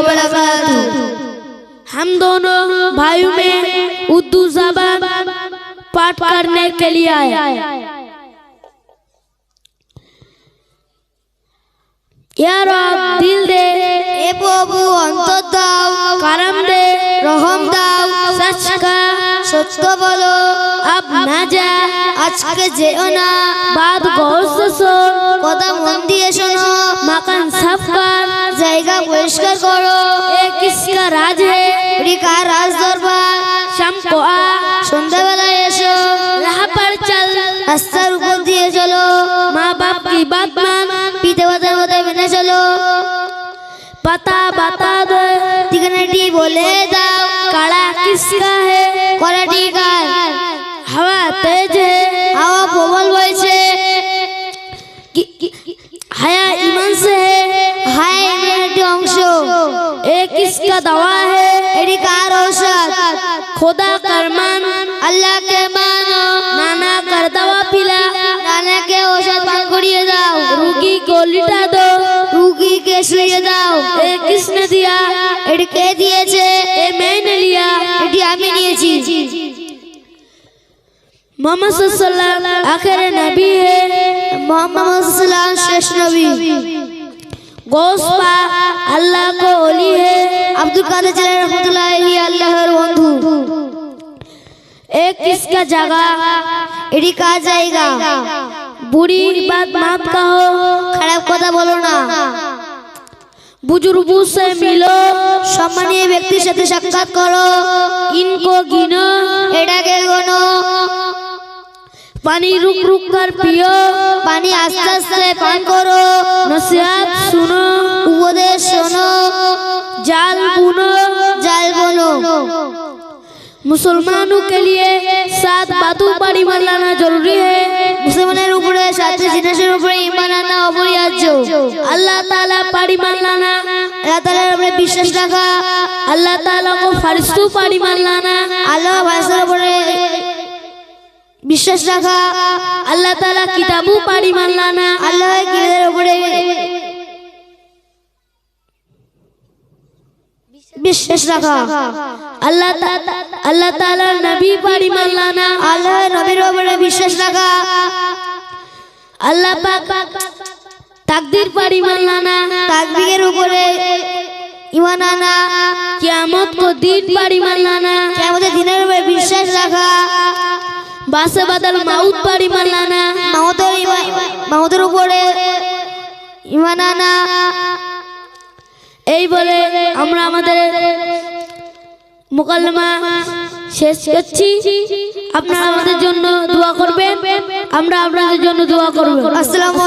वबरकातुहू हम दोनों भाइयों में उर्दू जबान पाठ करने के लिए आए यार आप दिल दे এ প্রভু অন্তর দাও करम दे রহম দাও सच का সত্য বলো अब न जा আজকে যেও না बात गौर से सुन কথা মন দিয়ে শোনো मकान साफ कर জায়গা পরিষ্কার করো ये का राज है। उड़ी का राज दरबार शाम को आ सुंदर वाला यशो। राह पर चल, अस्तर को दिए चलो। माँ बाप की बात मान, पीते वतन होते ना चलो। पता बता दो तिगनटी बोले जाओ। काला किसका है? कोरेटी का किसका दवा है एडी कार औषध खुदा कर मान अल्लाह के मानो नाना कर दवा पिला नाना के औषध पान करिए दाओ रोगी को लिटा दो रोगी के शुए दाओ ए किसने दिया एडी के दिए छे ए मैंने लिया एडी आमी लिए छी मोहम्मद सल्लल्लाहु आखिर नबी है मोहम्मद सल्लल्लाहु श्रेष्ठ नबी गौस पा अल्लाह को ओली है আব্দুল কাদের জিলানি রহমতুল্লাহ আল্লাহর বন্ধু। এক কিসকা জায়গা এডি কা জায়গা? বুড়ির বাদ মাপ কাহ? খারাপ কথা বলো না। বুজুর্গ সে মিলো, সম্মানীয় ব্যক্তির সাথে সাক্ষাৎ করো। ইনকো গিনো এটাকে গনো। পানি রুক রুক কর পিও। পানি আস্তে আস্তে পান করো। নসিহত बुनो জাল বলো मुसलमानों के लिए सात बातों पर ईमान लाना जरूरी है মুসলমানের উপরে সাথে জিনিসের উপরে ইমান আনা অপরিহার্য अल्लाह ताला पर ईमान लाना আল্লাহ তাআলার উপরে বিশ্বাস রাখা अल्लाह ताला को फरिश्तों पर ईमान लाना আল্লাহ ভাষার উপরে বিশ্বাস রাখা अल्लाह ताला किताबों पर ईमान लाना আল্লাহ বিশ্বাস রাখা। আল্লাহ আল্লাহ তাআলা নবী পারি মানলানা আল্লাহ নবীর উপরে বিশ্বাস রাখা। আল্লাহ তাকদির পারি মানলানা তাকদীরের উপরে ইমান দিনের উপরে বিশ্বাস রাখা। উপরে ইমান এই বলে আমরা আমাদের মোকালমা শেষ করছি। আপনারা আমাদের জন্য দোয়া করবেন। আমরা আপনাদের জন্য দোয়া করব। আসসালামু